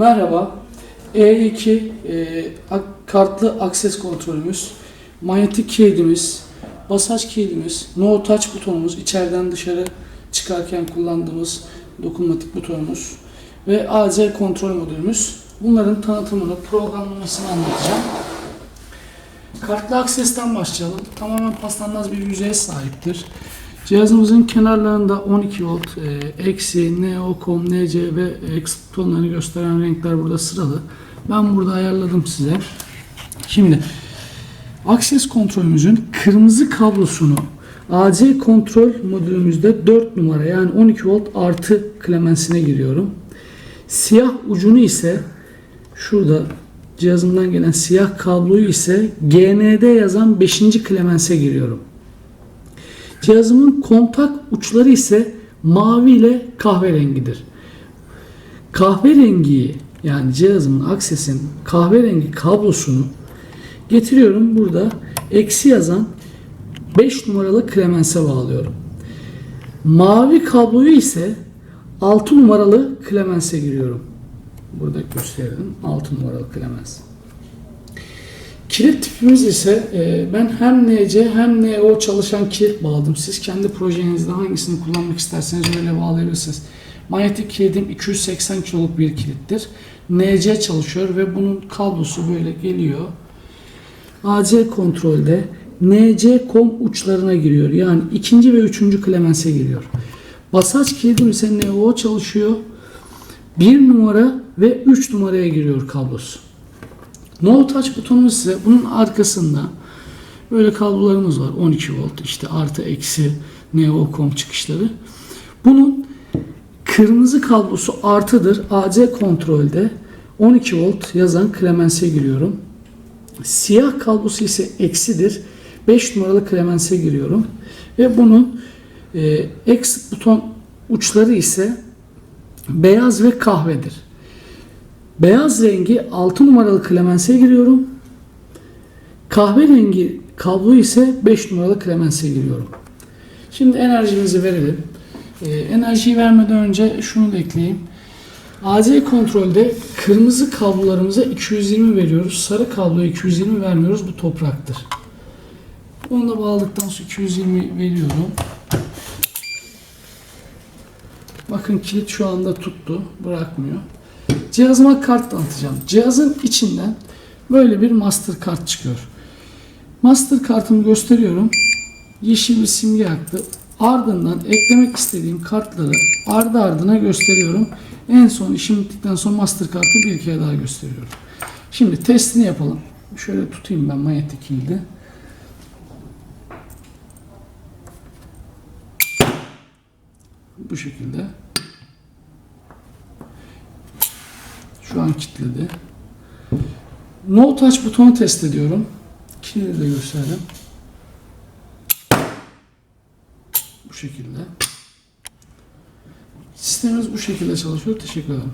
Merhaba. E2 e, ak- kartlı akses kontrolümüz, manyetik kilidimiz, basaj kilidimiz, no touch butonumuz, içeriden dışarı çıkarken kullandığımız dokunmatik butonumuz ve AC kontrol modülümüz. Bunların tanıtımını, programlamasını anlatacağım. Kartlı aksesten başlayalım. Tamamen paslanmaz bir yüzeye sahiptir. Cihazımızın kenarlarında 12 volt, e, eksi, neo, nc ve eksi butonlarını gösteren renkler burada sıralı. Ben burada ayarladım size. Şimdi akses kontrolümüzün kırmızı kablosunu AC kontrol modülümüzde 4 numara yani 12 volt artı klemensine giriyorum. Siyah ucunu ise şurada cihazımdan gelen siyah kabloyu ise GND yazan 5. klemense giriyorum. Cihazımın kontak uçları ise mavi ile kahverengidir. Kahverengiyi yani cihazımın aksesin kahverengi kablosunu getiriyorum burada eksi yazan 5 numaralı klemense bağlıyorum. Mavi kabloyu ise 6 numaralı klemense giriyorum. Burada gösterelim 6 numaralı klemens. Kilit tipimiz ise e, ben hem NC hem NO çalışan kilit bağladım. Siz kendi projenizde hangisini kullanmak isterseniz öyle bağlayabilirsiniz. Manyetik kilidim 280 kiloluk bir kilittir. NC çalışıyor ve bunun kablosu böyle geliyor. AC kontrolde NC kom uçlarına giriyor. Yani ikinci ve üçüncü klemense giriyor. Basaj kilidim ise NO çalışıyor. 1 numara ve 3 numaraya giriyor kablosu. No touch butonumuz ise bunun arkasında böyle kablolarımız var. 12 volt işte artı eksi neocom çıkışları. Bunun kırmızı kablosu artıdır. AC kontrolde 12 volt yazan klemense giriyorum. Siyah kablosu ise eksidir. 5 numaralı klemense giriyorum. Ve bunun e, exit buton uçları ise beyaz ve kahvedir. Beyaz rengi 6 numaralı klemense giriyorum. Kahverengi kablo ise 5 numaralı klemense giriyorum. Şimdi enerjimizi verelim. Ee, enerjiyi vermeden önce şunu da ekleyeyim. AC kontrolde kırmızı kablolarımıza 220 veriyoruz. Sarı kabloya 220 vermiyoruz. Bu topraktır. Onu da bağladıktan sonra 220 veriyorum. Bakın kilit şu anda tuttu. Bırakmıyor. Cihazıma kart tanıtacağım. Cihazın içinden böyle bir master kart çıkıyor. Master kartımı gösteriyorum. Yeşil bir simge yaktı. Ardından eklemek istediğim kartları ardı ardına gösteriyorum. En son işim bittikten sonra master kartı bir kere daha gösteriyorum. Şimdi testini yapalım. Şöyle tutayım ben manyetik kilidi. Bu şekilde. Şu an kilitledi. No touch butonu test ediyorum. Kilidi de gösterdim. Bu şekilde. Sistemimiz bu şekilde çalışıyor. Teşekkür ederim.